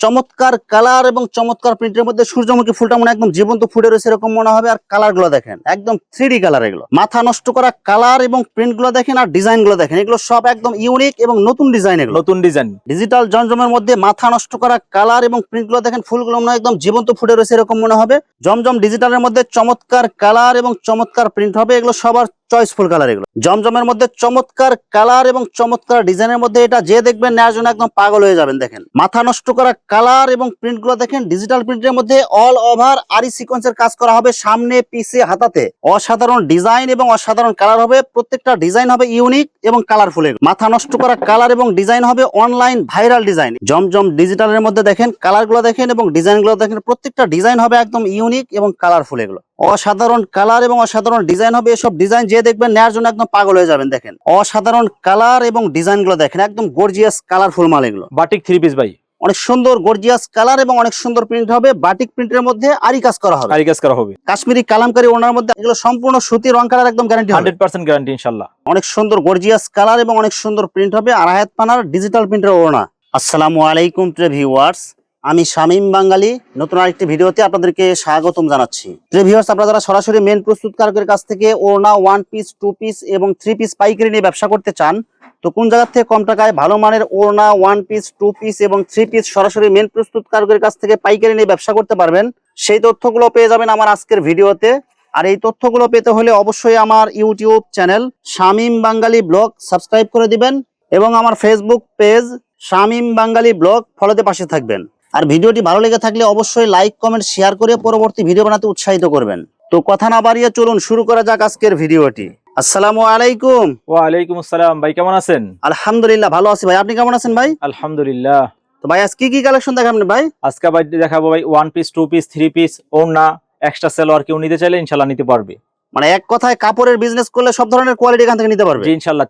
চমৎকার কালার এবং চমৎকার প্রিন্টের মধ্যে সূর্যমুখী ফুলটা মনে একদম জীবন্ত ফুটে রয়েছে এরকম মনে হবে। আর কালারগুলো দেখেন একদম থ্রি কালার এগুলো। মাথা নষ্ট করা কালার এবং প্রিন্টগুলো দেখেন আর ডিজাইনগুলো দেখেন এগুলো সব একদম ইউনিক এবং নতুন ডিজাইন এগুলো। নতুন ডিজাইন ডিজিটাল জমজমের মধ্যে মাথা নষ্ট করা কালার এবং প্রিন্টগুলো দেখেন ফুলগুলো মনে হয় একদম জীবন্ত ফুটে রয়েছে এরকম মনে হবে। জমজম ডিজিটালের মধ্যে চমৎকার কালার এবং চমৎকার প্রিন্ট হবে এগুলো সবার চয়েসফুল কালার এগুলো। জমজমের মধ্যে চমৎকার কালার এবং চমৎকার ডিজাইনের মধ্যে এটা যে দেখবেন নেওয়ার জন্য একদম পাগল হয়ে যাবেন, দেখেন। মাথা নষ্ট করা কালার এবং প্রিন্টগুলো দেখেন ডিজিটাল প্রিন্টের মধ্যে অল ওভার আরি সিকোয়েন্সের কাজ করা হবে সামনে, পিছে, হাতাতে। অসাধারণ ডিজাইন এবং অসাধারণ কালার হবে, প্রত্যেকটা ডিজাইন হবে ইউনিক এবং কালারফুল মাথা নষ্ট করা কালার এবং ডিজাইন হবে অনলাইন ভাইরাল ডিজাইন জমজম ডিজিটালের মধ্যে দেখেন কালারগুলো দেখেন এবং ডিজাইনগুলো দেখেন, প্রত্যেকটা ডিজাইন হবে একদম ইউনিক এবং কালারফুল এগুলো। অসাধারণ কালার এবং অসাধারণ ডিজাইন হবে। এসব ডিজাইন যে দেখবেন নেওয়ার জন্য একদম পাগল হয়ে যাবেন দেখেন। অসাধারণ কালার এবং ডিজাইনগুলো দেখেন একদম গর্জিয়াস কালারফুল মাল এগুলো বাটিক থ্রি পিস ভাই। অনেক সুন্দর গর্জিয়াস কালার এবং অনেক সুন্দর প্রিন্ট হবে। বাটিক প্রিন্টের মধ্যে আরি কাজ করা হবে। কারি কাজ করা হবে। কাশ্মীরি কালামকারী ওনার মধ্যে এগুলো সম্পূর্ণ সুতি রং কালার একদম গ্যারান্টি হবে। হান্ড্রেড পার্সেন্ট গ্যারান্টি ইনশাল্লাহ অনেক সুন্দর গর্জিয়াস কালার এবং অনেক সুন্দর প্রিন্ট হবে। আর আয়াত পানার ডিজিটাল প্রিন্টের ওড়না। আসসালামু আলাইকুম প্রে ভিউয়ার্স আমি শামীম বাঙালি, নতুন আরেকটি ভিডিওতে আপনাদেরকে স্বাগতম জানাচ্ছি। ভিউয়ার্স আপনারা যারা সরাসরি মেন প্রস্তুতকারকের কাছ থেকে ওড়না ওয়ান পিস টু পিস এবং থ্রি পিস পাইকারি নিয়ে ব্যবসা করতে চান, তো কোন জায়গার থেকে কম টাকায় ভালো মানের ওড়না ওয়ান পিস টু পিস এবং থ্রি পিস সরাসরি মেন প্রস্তুতকারকের কাছ থেকে পাইকারি নিয়ে ব্যবসা করতে পারবেন, সেই তথ্যগুলো পেয়ে যাবেন আমার আজকের ভিডিওতে। আর এই তথ্যগুলো পেতে হলে অবশ্যই আমার YouTube channel Shamim Bangali blog subscribe করে দিবেন এবং আমার Facebook page Shamim Bangali blog ফলোতে পাশে থাকবেন। আর ভিডিওটি ভালো লেগে থাকলে অবশ্যই লাইক কমেন্ট শেয়ার করে পরবর্তী ভিডিও বানাতে উৎসাহিত করবেন। তো কথা না বাড়িয়ে চলুন শুরু করা যাক আজকের ভিডিওটি। আসসালামু আলাইকুম। ওয়ালাইকুম আসসালাম। ভাই কেমন আছেন? আলহামদুলিল্লাহ ভালো আছি ভাই। আপনি কেমন আছেন ভাই? আলহামদুলিল্লাহ। তো ভাই আজ কি কি কালেকশন দেখাবেন ভাই? আজকে ভাই দেখাবো ভাই one piece two piece three piece ওড়না এক্সট্রা সেলোয়ার কেউ নিতে চাইলে ইনশাল্লাহ নিতে পারবে। মানে এক কথায় কাপড়ের বিজনেস করলে সব ধরনের কোয়ালিটি এখান থেকে নিতে পারবে?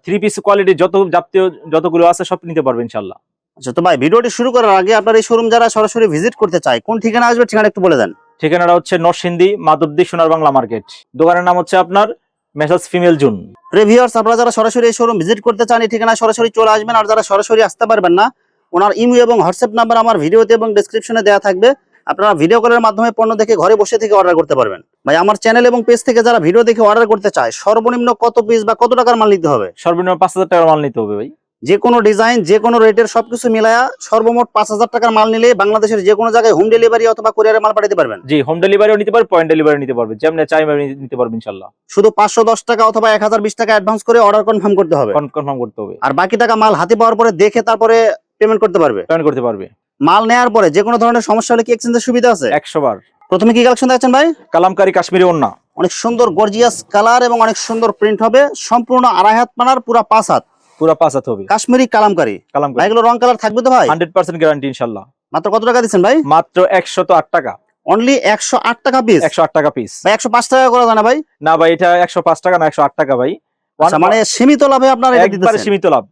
থ্রি পিস কোয়ালিটি যত জাতীয় যতগুলো আছে সব নিতে পারবে ইনশাল্লাহ আচ্ছা তো ভাই ভিডিওটি শুরু করার আগে আপনার এই শোরুম যারা সরাসরি ভিজিট করতে চায় কোন ঠিকানা আসবে ঠিকানা একটু বলে দেন। ঠিকানাটা হচ্ছে নরসিংদী মাধবদী সোনার বাংলা মার্কেট। দোকানের নাম হচ্ছে আপনার মেসাজ ফিমেল জুন। প্রিভিয়ার্স আপনারা যারা সরাসরি এই শোরুম ভিজিট করতে চান এই ঠিকানায় সরাসরি চলে আসবেন। আর যারা সরাসরি আসতে পারবেন না ওনার ইমেল এবং হোয়াটসঅ্যাপ নাম্বার আমার ভিডিওতে এবং ডেসক্রিপশনে দেওয়া থাকবে। আপনারা ভিডিও কলের মাধ্যমে পণ্য দেখে ঘরে বসে থেকে অর্ডার করতে পারবেন। ভাই আমার চ্যানেল এবং পেজ থেকে যারা ভিডিও দেখে অর্ডার করতে চায় সর্বনিম্ন কত পিস বা কত টাকার মাল নিতে হবে? সর্বনিম্ন পাঁচ হাজার টাকার মাল নিতে হবে ভাই। যে কোনো ডিজাইন যে কোনো রেটের সবকিছু মিলায়া সর্বমোট পাঁচ হাজার টাকার মাল নিলে বাংলাদেশের যে কোনো জায়গায় হোম ডেলিভারি অথবা কুরিয়ারে মাল পাঠাতে পারবেন। জি হোম ডেলিভারিও নিতে পারবে পয়েন্ট ডেলিভারি নিতে পারবে। যেমন চাই নিতে পারবে ইনশাল্লাহ। শুধু পাঁচশো দশ টাকা অথবা এক হাজার বিশ টাকা অ্যাডভান্স করে অর্ডার কনফার্ম করতে হবে। কনফার্ম করতে হবে। আর বাকি টাকা মাল হাতে পাওয়ার পরে দেখে তারপরে পেমেন্ট করতে পারবে। পেমেন্ট করতে পারবে। মাল নেওয়ার পরে যে কোনো ধরনের সমস্যা হলে কি এক্সচেঞ্জের সুবিধা আছে? একশো বার। প্রথমে কি কালেকশন দেখছেন ভাই? কালামকারী কাশ্মীরি ওড়না। অনেক সুন্দর গর্জিয়াস কালার এবং অনেক সুন্দর প্রিন্ট হবে। সম্পূর্ণ আড়াই হাত পানার পুরা পাঁচ হাত। পুরো পাঁচ হাত হবে। কাশ্মীরি কালামকারী। কালামকারী। এগুলো রং কালার থাকবে তো ভাই? হান্ড্রেড পার্সেন্ট গ্যারান্টি ইনশাল্লাহ। মাত্র কত টাকা দিচ্ছেন ভাই? মাত্র একশো আট টাকা। অনলি একশো আট টাকা পিস একশো আট টাকা পিস ভাই একশো পাঁচ টাকা করা যায় না ভাই। না ভাই এটা একশো পাঁচ টাকা না একশো আট টাকা ভাই। আচ্ছা, মানে সীমিত লাভে আপনার এটা একবারে সীমিত লাভ।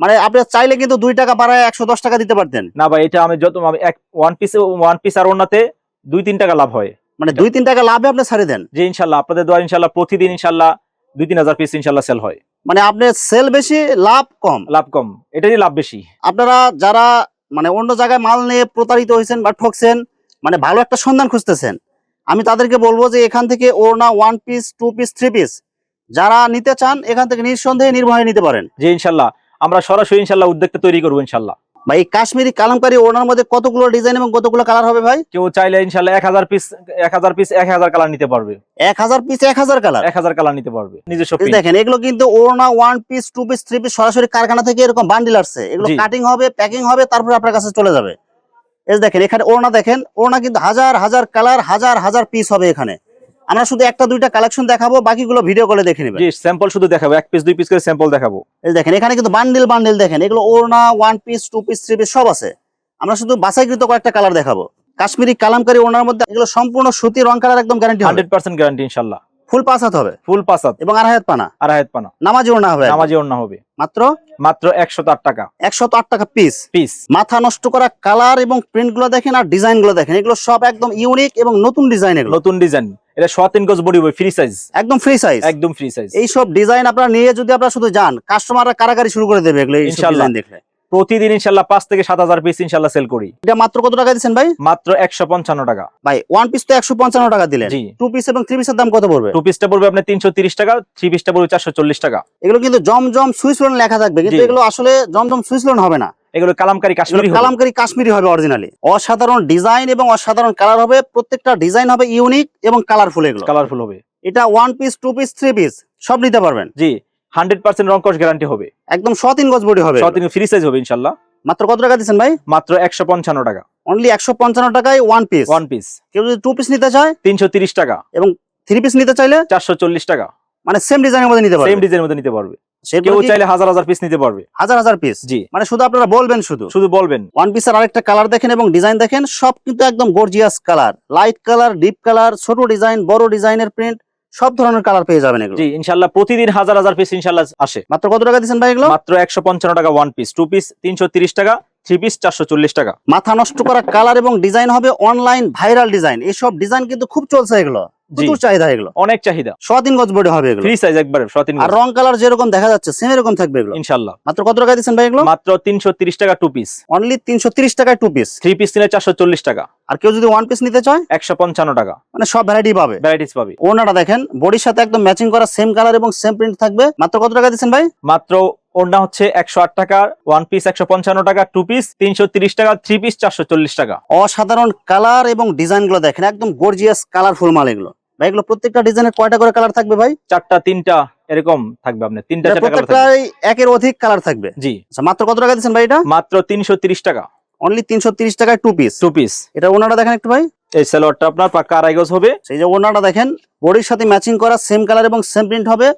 মানে আপনি চাইলে কিন্তু দুই টাকা বাড়ায় একশো দশ টাকা দিতে পারতেন। না ভাই এটা আমি যত আমি ওয়ান পিস ওয়ান পিস আর ওনাতে দুই তিন টাকা লাভ হয়। মানে দুই তিন টাকা লাভে আপনি ছাড়ে দেন। যে ইনশাল্লাহ। আপনাদের দ্বারা ইনশাল্লাহ প্রতিদিন ইনশাল্লাহ দুই তিন হাজার পিস ইনশাল্লাহ সেল হয়। মানে আপনি সেল বেশি লাভ কম। লাভ কম এটাই লাভ বেশি। আপনারা যারা মানে অন্য জায়গায় মাল নিয়ে প্রতারিত হয়েছেন বা ঠকছেন মানে ভালো একটা সন্ধান খুঁজতেছেন আমি তাদেরকে বলব যে এখান থেকে ওড়না one piece two piece three piece যারা নিতে চান এখান থেকে নিঃসন্দেহে নির্ভয়ে নিতে পারেন। জি ইনশাল্লাহ। আমরা সরাসরি ইনশাল্লাহ উদ্যোগটা তৈরি করব ইনশাল্লাহ। ভাই কাশ্মীরি কালামকারী ওড়নার মধ্যে কতগুলো ডিজাইন এবং কতগুলো কালার হবে ভাই? কেউ চাইলে ইনশাল্লাহ এক হাজার পিস এক হাজার পিস এক হাজার কালার নিতে পারবে। এক হাজার পিস এক হাজার কালার এক হাজার কালার নিতে পারবে নিজস্ব দেখেন এগুলো কিন্তু ওড়না one piece two piece three piece সরাসরি কারখানা থেকে এরকম বান্ডিল আসছে। এগুলো কাটিং হবে প্যাকিং হবে তারপরে আপনার কাছে চলে যাবে। এই দেখেন এখানে ওড়না দেখেন ওড়না কিন্তু হাজার হাজার কালার হাজার হাজার পিস হবে এখানে। আমরা শুধু একটা দুইটা কালেকশন দেখাবো বাকিগুলো ভিডিও কলে দেখে নেবেন। জি স্যাম্পল শুধু দেখাবো এক পিস দুই পিস করে স্যাম্পল দেখাবো। এই দেখেন এখানে কিন্তু বান্ডিল বান্ডিল দেখেন এগুলো ওড়না one piece two piece three piece সব আছে। আমরা শুধু বাছাইকৃত কয়েকটা কালার দেখাবো। কাশ্মীরি কালামকারী ওড়নার মধ্যে এগুলো সম্পূর্ণ সুতি রং কালার একদম গ্যারান্টি হবে। হান্ড্রেড পার্সেন্ট গ্যারান্টি ইনশাল্লাহ। ফুল হাত হবে। ফুল পাঁচ হাত। এবং আড়াই হাত পানা। হাত পানা। নামাজি ওড়না হবে নামাজি ওড়না হবে। মাত্র? মাত্র একশো আট টাকা। একশত আট টাকা পিস পিস মাথা নষ্ট করা কালার এবং প্রিন্টগুলো দেখেন আর ডিজাইনগুলো দেখেন এগুলো সব একদম ইউনিক এবং নতুন ডিজাইন এগুলো। নতুন ডিজাইন এটা সোয়া তিন গজ বডি বই ফ্রি সাইজ একদম ফ্রি সাইজ একদম ফ্রি সাইজ এইসব ডিজাইন আপনারা নিয়ে যদি আপনারা শুধু যান কাস্টমাররা কারাকারি শুরু করে দেবে এগুলো ইনশাআল্লাহ। দেখলে। প্রতিদিন ইনশাল্লাহ পাঁচ থেকে সাত হাজার পিস ইনশাল্লাহ সেল করি। এটা মাত্র কত টাকা দিচ্ছেন ভাই? মাত্র একশো পঞ্চান্ন টাকা। ভাই ওয়ান পিস তো একশো পঞ্চান্ন টাকা দিলেন। জি। টু পিস এবং থ্রি পিসের দাম কত পড়বে? টু পিসটা পড়বে আপনার তিনশো তিরিশ টাকা থ্রি পিসটা পড়বে চারশো চল্লিশ টাকা। এগুলো কিন্তু জমজম সুইসলন লেখা থাকবে কিন্তু এগুলো আসলে জমজম সুইসলন হবে না। এগুলো কালামকারী কাশ্মীরি কালামকারী কাশ্মীরি হবে অরিজিনালি অসাধারণ ডিজাইন এবং অসাধারণ কালার হবে প্রত্যেকটা ডিজাইন হবে ইউনিক এবং কালারফুল এগুলো। কালারফুল হবে। এটা one piece two piece three piece সব নিতে পারবেন। জি। হান্ড্রেড পার্সেন্ট রংকশ গ্যারান্টি হবে। একদম গজ বডি হবে। ফ্রি সাইজ হবে ইনশাল্লাহ। মাত্র কত টাকা দিচ্ছেন ভাই? মাত্র একশো পঞ্চান্ন টাকা। অনলি একশো পঞ্চান্ন টাকায় ওয়ান পিস ওয়ান পিস কেউ যদি টু পিস নিতে চায়? তিনশো তিরিশ টাকা। থ্রি পিস নিতে চাইলে? চারশো চল্লিশ টাকা। মানে সেম ডিজাইনের মধ্যে নিতে সেম ডিজাইনের মধ্যে নিতে পারবে। কেউ চাইলে হাজার হাজার পিস নিতে পারবে। হাজার হাজার পিস জি। মানে শুধু আপনারা বলবেন শুধু। শুধু বলবেন। ওয়ান পিসের আরেকটা কালার দেখেন এবং ডিজাইন দেখেন সব কিন্তু একদম gorgeous colour light colour deep colour ছোট ডিজাইন বড় ডিজাইনের প্রিন্ট সব ধরনের কালার পেয়ে যাবেন এগুলো। জি ইনশাআল্লাহ প্রতিদিন হাজার হাজার পিস ইনশাআল্লাহ আসে। মাত্র কত টাকা দিচ্ছেন ভাই এগুলো? মাত্র একশো পঞ্চান্ন টাকা ওয়ান পিস টু পিস তিনশো তিরিশ টাকা থ্রি পিস চারশো চল্লিশ টাকা। মাথা নষ্ট করা কালার এবং ডিজাইন হবে অনলাইন ভাইরাল ডিজাইন এসব ডিজাইন কিন্তু খুব চলছে এগুলো। প্রচুর চাহিদা এগুলো। অনেক চাহিদা। শতিন গজ বডি হবে এগুলো। ফ্রি সাইজ একবারে সতিন আর রং কালার যেরকম দেখা যাচ্ছে সেম এরকম থাকবে এগুলো। ইনশাল্লাহ। মাত্র কত টাকা দিচ্ছেন ভাই এগুলো? মাত্র তিনশো তিরিশ টাকা টু পিস অনলি তিনশো তিরিশ টাকায় টু পিস থ্রি পিস নিলে চারশো চল্লিশ টাকা। আর কেউ যদি ওয়ান পিস নিতে চায়? একশো পঞ্চান্ন টাকা। মানে সব ভ্যারাইটি পাবে। ভ্যারাইটিস পাবে। ওনাটা দেখেন বডির সাথে একদম ম্যাচিং করা সেম কালার এবং সেম প্রিন্ট থাকবে। মাত্র কত টাকা দিচ্ছেন ভাই? মাত্র ওড়না হচ্ছে একশো আট টাকা ওয়ান পিস একশো পঞ্চান্ন টাকা টু পিস তিনশো তিরিশ টাকা থ্রি পিস চারশো চল্লিশ টাকা। অসাধারণ কালার এবং ডিজাইনগুলো দেখেন একদম গর্জিয়াস কালারফুল মাল এগুলো। ভাই এগুলো প্রত্যেকটা ডিজাইনের কয়টা করে কালার থাকবে ভাই? চারটা তিনটা এরকম থাকবে আপনার। তিনটা চারটা কালার থাকবে। একের অধিক কালার থাকবে? জি। আচ্ছা মাত্র কত টাকা দিচ্ছেন ভাই এটা? মাত্র তিনশো তিরিশ টাকা। অনলি তিনশো তিরিশ টাকায় টু পিস টু পিস এটা ওনাটা দেখেন একটু ভাই। এই সালোয়ারটা আপনার পাক্কা আড়াই গজ হবে। সেই যে ওনাটা দেখেন বডির সাথে ম্যাচিং করা সেম কালার এবং সেম প্রিন্ট হবে।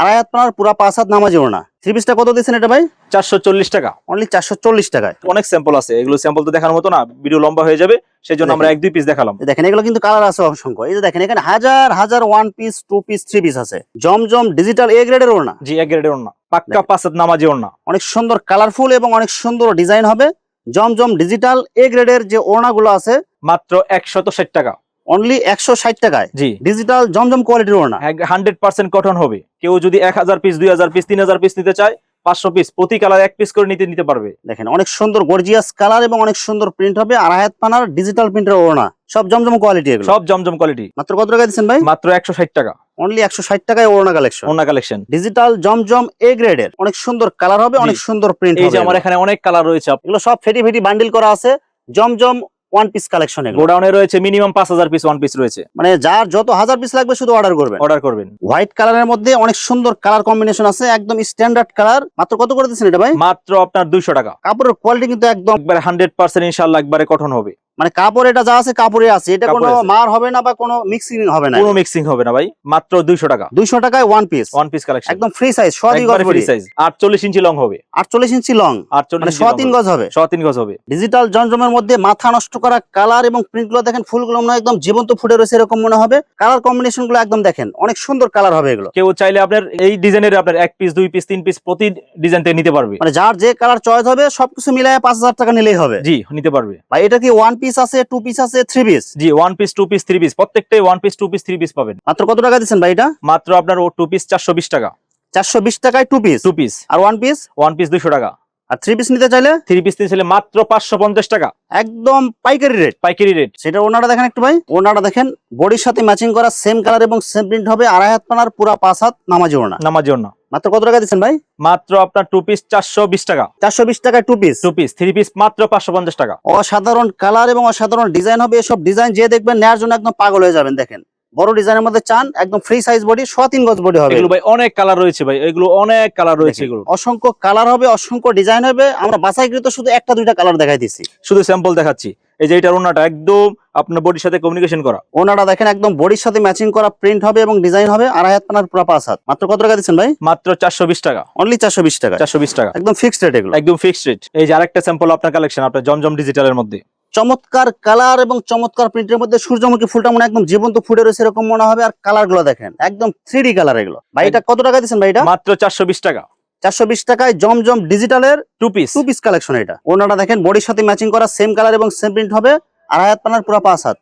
আড়াই হাত পানার পুরা পাঁচ হাত নামাজি ওনা থ্রি পিসটা কত দিচ্ছেন এটা ভাই? চারশো চল্লিশ টাকা। অনলি চারশো চল্লিশ টাকায়। অনেক স্যাম্পল আছে এগুলো স্যাম্পল তো দেখার মতো না ভিডিও লম্বা হয়ে যাবে সেই জন্য আমরা এক দুই পিস দেখালাম। দেখেন এগুলো কিন্তু কালার আছে অসংখ্য। এই যে দেখেন এখানে হাজার হাজার one piece two piece three piece আছে। জমজম ডিজিটাল এ গ্রেডের ওনা জি এক গ্রেডের ওড়না। পাক্কা। পাঁচ হাত নামাজি ওড়না। অনেক সুন্দর কালারফুল এবং অনেক সুন্দর ডিজাইন হবে। জমজম ডিজিটাল এ গ্রেডের যে ওড়নাগুলো আছে মাত্র একশত ষাট টাকা। অনলি একশো ষাট টাকায়। জি। ডিজিটাল জমজম কোয়ালিটির ওড়না। হান্ড্রেড পার্সেন্ট কটন হবে। কেউ যদি এক হাজার পিস দুই হাজার পিস তিন হাজার পিস নিতে চায় পাঁচশো পিস প্রতি কালার এক পিস করে নিতে নিতে পারবে। দেখেন অনেক সুন্দর গর্জিয়াস কালার এবং অনেক সুন্দর প্রিন্ট হবে। আর হায়াত পানার ডিজিটাল প্রিন্টের ওড়না। সব জমজম কোয়ালিটি এগুলো। সব জমজম কোয়ালিটি মাত্র কত টাকা দিচ্ছেন ভাই? মাত্র একশো ষাট টাকা। অনলি একশো ষাট টাকায় ওড়না কালেকশন ওড়না কালেকশন ডিজিটাল জমজম এ গ্রেডের অনেক সুন্দর কালার হবে অনেক সুন্দর প্রিন্ট এই যে আমার এখানে অনেক কালার রয়েছে। এগুলো সব ফেটি ফেটি বান্ডিল করা আছে। জমজম ওয়ান পিস কালেকশন গোডাউনে রয়েছে মিনিমাম পাঁচ হাজার পিস ওয়ান পিস রয়েছে। মানে যার যত হাজার পিস লাগবে শুধু অর্ডার করবেন। অর্ডার করবেন। হোয়াইট কালারের মধ্যে অনেক সুন্দর কালার কম্বিনেশন আছে একদম স্ট্যান্ডার্ড কালার মাত্র কত করে দিচ্ছেন এটা ভাই? মাত্র আপনার দুইশো টাকা। কাপড়ের কোয়ালিটি কিন্তু একদম হান্ড্রেড পার্সেন্ট ইনশাল্লাহ একবারে কঠন হবে। মানে কাপড় এটা যা আছে কাপড়ে আছে। এটা কোনো মার হবে না বা কোনো মিক্সিং হবে না কোনো মিক্সিং হবে না ভাই মাত্র দুইশো টাকা। দুইশো টাকায় one piece one piece collection একদম ফ্রি সাইজ সোয়াদি গজ ফ্রি সাইজ আটচল্লিশ ইঞ্চি লং হবে। আটচল্লিশ ইঞ্চি লং মানে আটচল্লিশ সোয়া তিন গজ হবে। ছ তিন গজ হবে। ডিজিটাল জমজমের মধ্যে মাথা নষ্ট করা কালার এবং প্রিন্টগুলো দেখেন ফুলগুলো মনে একদম জীবন্ত ফুটে রয়েছে এরকম মনে হবে। কালার কম্বিনেশনগুলো একদম দেখেন অনেক সুন্দর কালার হবে এগুলো। কেউ চাইলে আপনার এই ডিজাইনের আপনার এক পিস দুই পিস তিন পিস প্রতি ডিজাইন থেকে নিতে পারবে। মানে যার যে কালার চয়েস হবে সবকিছু মিলায়ে পাঁচ হাজার টাকা নিলেই হবে। জি নিতে পারবে। ভাই এটা কি ওয়ান পিস আছে টু পিস আছে থ্রি পিস জি one piece two piece three piece প্রত্যেকটাই one piece two piece three piece পাবেন। মাত্র কত টাকা দিচ্ছেন ভাই এটা? মাত্র আপনার ও টু পিস চারশো বিশ টাকা। চারশো বিশ টাকায় টু পিস টু পিস আর ওয়ান পিস ওয়ান পিস দুশো টাকা। আর থ্রি পিস নিতে চাইলে? থ্রি পিস নিয়েছিলে মাত্র পাঁচশো পঞ্চাশ টাকা। একদম পাইকারি রেট পাইকারি রেট সেটা ওনাটা দেখেন একটু ভাই। ওনাটা দেখেন বডির সাথে ম্যাচিং করা সেম কালার এবং সেম প্রিন্ট হবে। আড়াই হাত পানার পুরা পাঁচ হাত নামাজি ওনা নামার জন্য মাত্র কত টাকা দিচ্ছেন ভাই? মাত্র আপনার টু পিস চারশো বিশ টাকা। চারশো বিশ টাকায় two piece two piece three piece মাত্র পাঁচশো পঞ্চাশ টাকা। অসাধারণ কালার এবং অসাধারণ ডিজাইন হবে। এসব ডিজাইন যে দেখবেন নেওয়ার জন্য একদম পাগল হয়ে যাবেন দেখেন। বড় ডিজাইনের মধ্যে চান একদম ফ্রি সাইজ বডি সোয়া তিন গজ বডি হবে। এগুলো ভাই অনেক কালার রয়েছে ভাই এগুলো অনেক কালার রয়েছে এগুলো। অসংখ্য কালার হবে অসংখ্য ডিজাইন হবে। আমরা বাছাইকৃত শুধু একটা দুইটা কালার দেখাই দিচ্ছি শুধু স্যাম্পল দেখাচ্ছি। এই যে এটার ওনাটা একদম আপনার বডির সাথে কমিউনিকেশন করা। ওনারা দেখেন একদম বডির সাথে ম্যাচিং করা প্রিন্ট হবে এবং ডিজাইন হবে আড়াই হাত পানার পুরা পাঁচ হাত। মাত্র কত টাকা দিচ্ছেন ভাই? মাত্র চারশো বিশ টাকা। অনলি চারশো বিশ টাকা। চারশো বিশ টাকা। একদম ফিক্সড রেট এগুলো। একদম ফিক্সড রেট এই যে আরেকটা স্যাম্পল আপনার কালেকশন আপনার জমজম ডিজিটালের মধ্যে। চমৎকার কালার এবং চমৎকার প্রিন্টের মধ্যে সূর্যমুখী ফুলটা মনে একদম জীবন্ত ফুটে রয়েছে এরকম মনে হবে। আর কালারগুলো দেখেন একদম থ্রি কালার এগুলো। ভাই এটা কত টাকা দিচ্ছেন ভাই এটা? মাত্র চারশো বিশ টাকা। চারশো বিশ টাকায় Zamzam ডিজিটালের two piece two piece collection এটা। ওনারা দেখেন বডির সাথে ম্যাচিং করা সেম কালার এবং সেম প্রিন্ট হবে। আর হাত পানার পুরো পাঁচ হাত।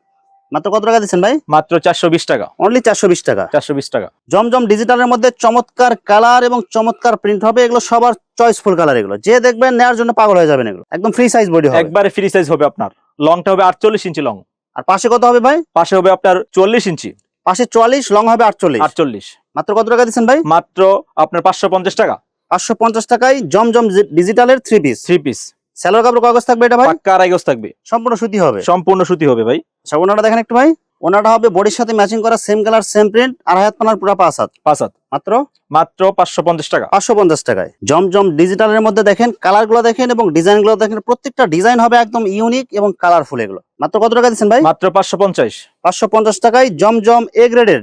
মাত্র কত টাকা দিচ্ছেন ভাই? মাত্র চারশো বিশ টাকা। অনলি চারশো বিশ টাকা। চারশো বিশ টাকা। জমজম ডিজিটালের মধ্যে চমৎকার কালার এবং চমৎকার প্রিন্ট হবে। এগুলো সবার চয়েসফুল কালার এগুলো। যে দেখবেন নেওয়ার জন্য পাগল হয়ে যাবেন এগুলো। একদম ফ্রি সাইজ বডি হবে। একবারে ফ্রি সাইজ হবে আপনার। লংটা হবে আটচল্লিশ ইঞ্চি লং আর পাশে কত হবে ভাই? পাশে হবে আপনার চল্লিশ ইঞ্চি পাশে চুয়াল্লিশ লং হবে আটচল্লিশ। আটচল্লিশ। মাত্র কত টাকা দিচ্ছেন ভাই? মাত্র আপনার পাঁচশো পঞ্চাশ টাকা। পাঁচশো পঞ্চাশ টাকায় জমজম ডিজিটালের থ্রি পিস থ্রি পিস স্যালোর কাপড় কাগজ থাকবে এটা ভাই? পাক্কা আড়াই গজ থাকবে। সম্পূর্ণ সুতি হবে। সম্পূর্ণ সুতি হবে ভাই। আচ্ছা দেখেন একটু ভাই। ওনাটা হবে বডির সাথে ম্যাচিং করা সেম কালার সেম প্রিন্ট আড়াই হাত পানার পুরা পাঁচ হাত। পাঁচ হাত। মাত্র? মাত্র পাঁচশো পঞ্চাশ টাকা। পাঁচশো পঞ্চাশ টাকায়। জমজম ডিজিটালের মধ্যে দেখেন কালারগুলো দেখেন এবং ডিজাইনগুলো দেখেন প্রত্যেকটা ডিজাইন হবে একদম ইউনিক এবং কালারফুল এগুলো। মাত্র কত টাকা দিচ্ছেন ভাই? মাত্র পাঁচশো পঞ্চাশ। পাঁচশো পঞ্চাশ টাকায় জমজম এ গ্রেডের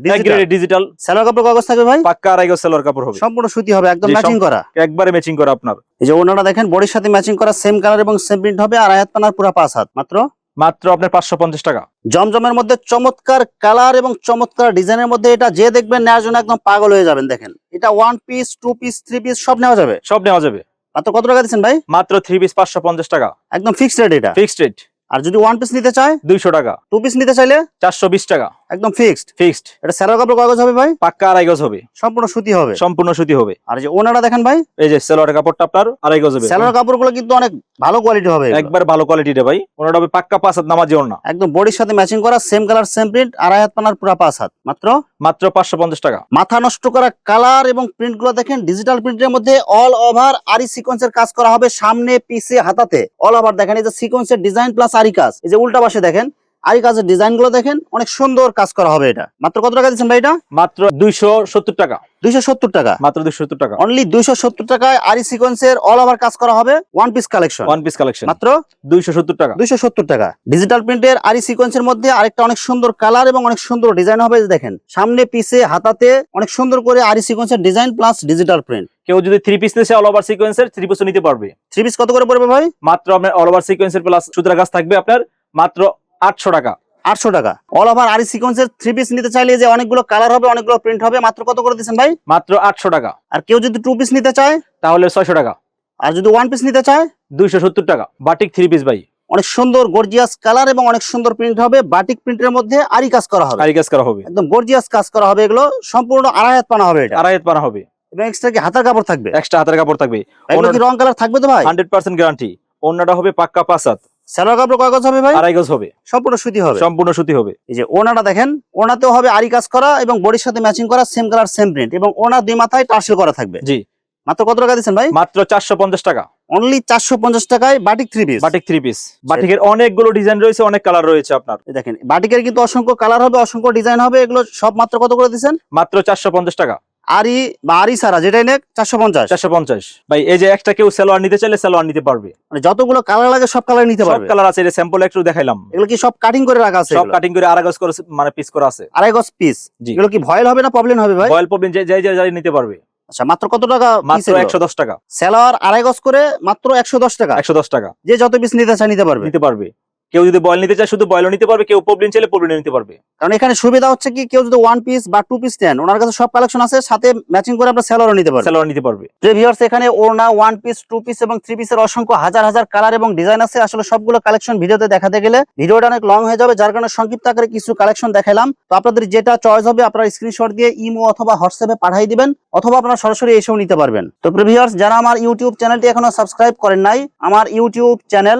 ডিজিটাল স্যালোর কাপড় কাগজ থাকবে ভাই? পাক্কা আড়াই গজ সেলোয়ার কাপড় হবে। সম্পূর্ণ সুতি হবে একদম ম্যাচিং করা। একবারে ম্যাচিং করা আপনার। এই যে ওনাটা দেখেন বডির সাথে ম্যাচিং করা সেম কালার এবং সেম প্রিন্ট হবে আর আয়াত পানার পুরা পাঁচ হাত। মাত্র? মাত্র আপনার পাঁচশো পঞ্চাশ টাকা। জমজমের মধ্যে চমৎকার কালার এবং চমৎকার ডিজাইনের মধ্যে এটা যে দেখবেন নেওয়ার জন্য একদম পাগল হয়ে যাবেন দেখেন। এটা one piece two piece three piece সব নেওয়া যাবে? সব নেওয়া যাবে। মাত্র কত টাকা দিচ্ছেন ভাই? মাত্র থ্রি পিস পাঁচশো পঞ্চাশ টাকা। একদম ফিক্সড রেট এটা? ফিক্সড রেট আর যদি ওয়ান পিস নিতে চায়? দুইশো টাকা। টু পিস নিতে চাইলে? চারশো বিশ টাকা। একদম ফিক্সড ফিক্সড এটা স্যালোর কাপড় কাগজ হবে ভাই? পাক্কা আড়াই গজ হবে। সম্পূর্ণ সুতি হবে। সম্পূর্ণ সুতি হবে। আর যে ওনাটা দেখেন ভাই? এই যে সেলোয়ার কাপড়টা আপনার আড়াই গজ হবে। স্যালোর কাপড়গুলো কিন্তু অনেক ভালো কোয়ালিটি হবে একবার ভালো কোয়ালিটির ভাই। ওনাটা হবে পাক্কা পাঁচ হাত নামাজি ওড়না। একদম বডির সাথে ম্যাচিং করা সেম কালার সেম প্রিন্ট আড়াই হাত পানার পুরা পাঁচ হাত। মাত্র? মাত্র পাঁচশো পঞ্চাশ টাকা। মাথা নষ্ট করা কালার এবং প্রিন্টগুলো দেখেন ডিজিটাল প্রিন্টের মধ্যে অল ওভার আরি সিকোয়েন্সের কাজ করা হবে সামনে পিছে হাতাতে। অল ওভার দেখেন এই যে সিকোয়েন্সের ডিজাইন প্লাস আরি কাজ। এই যে উল্টা পাশে দেখেন আরি কাজের ডিজাইনগুলো দেখেন অনেক সুন্দর কাজ করা হবে এটা। মাত্র কত টাকা দিচ্ছেন ভাই এটা? মাত্র দুইশো সত্তর টাকা। দুইশো সত্তর টাকা? মাত্র দুইশো সত্তর টাকা। অনলি দুইশো সত্তর টাকায় আরি সিকোয়েন্সের অল ওভার কাজ করা হবে one piece collection one piece collection মাত্র? দুইশো সত্তর টাকা। দুইশো সত্তর টাকা। ডিজিটাল প্রিন্টের আরি সিকোয়েন্সের মধ্যে আরেকটা অনেক সুন্দর কালার এবং অনেক সুন্দর ডিজাইন হবে দেখেন। সামনে পিছে হাতাতে অনেক সুন্দর করে আরি সিকোয়েন্সের ডিজাইন প্লাস ডিজিটাল প্রিন্ট কেউ যদি থ্রি পিস নিতে অল ওভার সিকোয়েন্সের থ্রি পিসও নিতে পারবে। থ্রি পিস কত করে পড়বে ভাই? মাত্র আপনার অল ওভার সিকোয়েন্সের প্লাস সুতরা গাছ থাকবে আপনার মাত্র আটশো টাকা। আটশো টাকা। অল ওভার আরি সিকোয়েন্সের থ্রি পিস নিতে চাইলে যে অনেকগুলো কালার হবে অনেকগুলো প্রিন্ট হবে মাত্র কত করে দিচ্ছেন ভাই? মাত্র আটশো টাকা। আর কেউ যদি টু পিস নিতে চায়? তাহলে ছয়শো টাকা। আর যদি ওয়ান পিস নিতে চায়? দুইশো সত্তর টাকা। বাটিক থ্রি পিস ভাই। অনেক সুন্দর গর্জিয়াস কালার এবং অনেক সুন্দর প্রিন্ট হবে। বাটিক প্রিন্টের মধ্যে আরি কাজ করা হবে। কারিকাজ করা হবে। একদম গর্জিয়াস কাজ করা হবে এগুলো। সম্পূর্ণ আড়াই হাত পানা হবে এটা। আড়াই হাত পানা হবে। এবং এক্সট্রা কি হাতার কাপড় থাকবে? এক্সট্রা হাতের কাপড় থাকবে। রং কালার থাকবে তো ভাই? হান্ড্রেড পার্সেন্ট গ্যারান্টি অন্যটা হবে পাক্কা পাঁচ হাত। স্যালোয়ার কাপড় কাগজ হবে ভাই? আড়াই গজ হবে। সম্পূর্ণ সুতি হবে। সম্পূর্ণ সুতি হবে। এই যে ওনাটা দেখেন ওনাতেও হবে আরি কাজ করা এবং বডির সাথে ম্যাচিং করা সেম কালার সেম প্রিন্ট এবং ওনা দুই মাথায় টার্সেল করা থাকবে। জি। মাত্র কত টাকা দিচ্ছেন ভাই? মাত্র চারশো পঞ্চাশ টাকা। অনলি চারশো পঞ্চাশ টাকায় batik three piece batik three piece বাটিকের অনেকগুলো ডিজাইন রয়েছে অনেক কালার রয়েছে আপনার। দেখেন বাটিকের কিন্তু অসংখ্য কালার হবে অসংখ্য ডিজাইন হবে এগুলো সব মাত্র কত করে দিচ্ছেন? মাত্র চারশো পঞ্চাশ টাকা। আরি বা আরি সারা যেটাই নেক চারশো পঞ্চাশ। চারশো পঞ্চাশ। ভাই এই যে একটা কেউ সালোয়ার নিতে চাইলে সালোয়ার নিতে পারবে। মানে যতগুলো কালার লাগে সব কালার নিতে পারবে। কালার আছে এটা স্যাম্পল একটু দেখাইলাম। এগুলো কি সব কাটিং করে রাখা আছে সব কাটিং করে আড়াই গজ করে মানে পিস করা আছে। আড়াই গজ পিস। এগুলো কি ভয়েল হবে না প্রবলেম হবে ভাই? বয়েল প্রবলেম যে যে যে যাই নিতে পারবে। আচ্ছা মাত্র কত টাকা মাত্র একশো দশ টাকা। স্যালোয়ার আড়াই গজ করে মাত্র একশো দশ টাকা। একশো দশ টাকা। যে যত পিস নিতে চায় নিতে পারবে। নিতে পারবে। কেউ যদি বয়েল নিতে চায় শুধু বয়েলও নিতে পারবে কেউ প্রবলেম চাইলে প্রবলেম নিতে পারবে। কারণ এখানে সুবিধা হচ্ছে কি কেউ যদি ওয়ান পিস বা টু পিস নেন ওনার কাছে সব কালেকশন আছে সাথে ম্যাচিং করে আপনার স্যালোয়ারও নিতে পারবে। সালোয়ার নিতে পারবে। যে ভিউয়ার্স এখানে ওড়না ওয়ান পিস টু পিস এবং থ্রি পিসের অসংখ্য হাজার হাজার কালার এবং ডিজাইন আছে আসলে সবগুলো কালেকশন ভিডিওতে দেখাতে গেলে ভিডিওটা অনেক লং হয়ে যাবে যার কারণে সংক্ষিপ্ত আকারে কিছু কালেকশন দেখালাম। তো আপনাদের যেটা চয়েস হবে আপনারা স্ক্রিনশট দিয়ে ইমো অথবা হোয়াটসঅ্যাপে পাঠিয়ে দিবেন অথবা আপনারা সরাসরি এসেও নিতে পারবেন। তো ভিউয়ার্স যারা আমার ইউটিউব চ্যানেলটি এখনও সাবস্ক্রাইব করেন নাই আমার YouTube channel